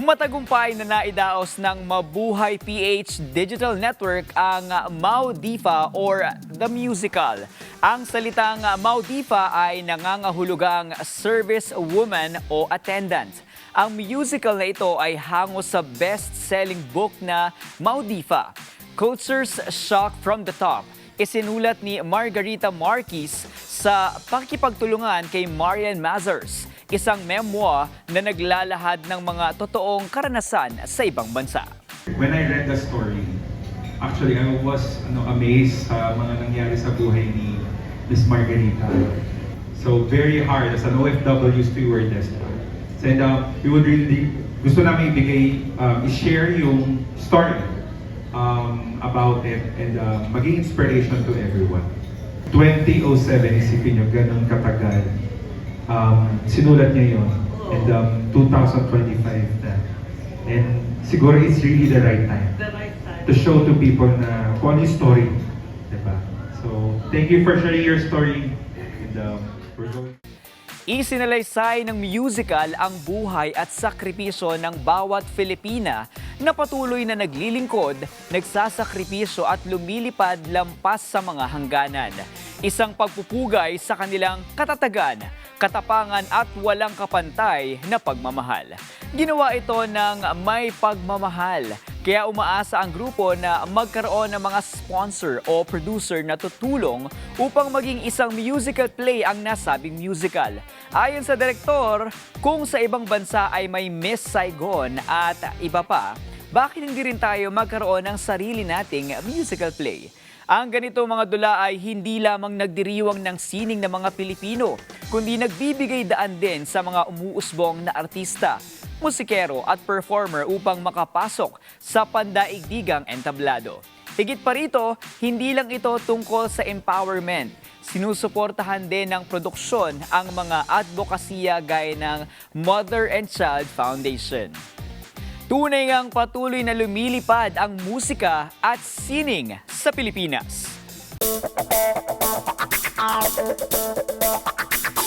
Matagumpay na naidaos ng Mabuhay PH Digital Network ang Mau Diva or The Musical. Ang salitang Mau Diva ay nangangahulugang service woman o attendant. Ang musical na ito ay hango sa best-selling book na Mau Diva, Culture's Shock from the Top. Isinulat ni Margarita Marquez sa pakikipagtulungan kay Marian Mazars, isang memoir na naglalahad ng mga totoong karanasan sa ibang bansa. When I read the story, actually I was ano, amazed sa mga nangyari sa buhay ni Miss Margarita. So very hard as an OFW stewardess. And uh, we would really, gusto namin ibigay, um, i-share yung story um, about it and uh, maging inspiration to everyone. 2007, isipin nyo, ganun katagal. Um, sinulat niya yun. And um, 2025 na. And siguro it's really the right time the right time. to show to people na kung ano yung story. Diba? So, thank you for sharing your story. And um, we're going Isinalaysay ng musical ang buhay at sakripisyo ng bawat Filipina na patuloy na naglilingkod, nagsasakripisyo at lumilipad lampas sa mga hangganan. Isang pagpupugay sa kanilang katatagan, katapangan at walang kapantay na pagmamahal. Ginawa ito ng may pagmamahal, kaya umaasa ang grupo na magkaroon ng mga sponsor o producer na tutulong upang maging isang musical play ang nasabing musical. Ayon sa direktor, kung sa ibang bansa ay may Miss Saigon at iba pa, bakit hindi rin tayo magkaroon ng sarili nating musical play? Ang ganito mga dula ay hindi lamang nagdiriwang ng sining ng mga Pilipino, kundi nagbibigay daan din sa mga umuusbong na artista, musikero at performer upang makapasok sa pandaigdigang entablado. Higit pa rito, hindi lang ito tungkol sa empowerment. Sinusuportahan din ng produksyon ang mga advokasya gaya ng Mother and Child Foundation. Tunay ngang patuloy na lumilipad ang musika at sining sa Pilipinas.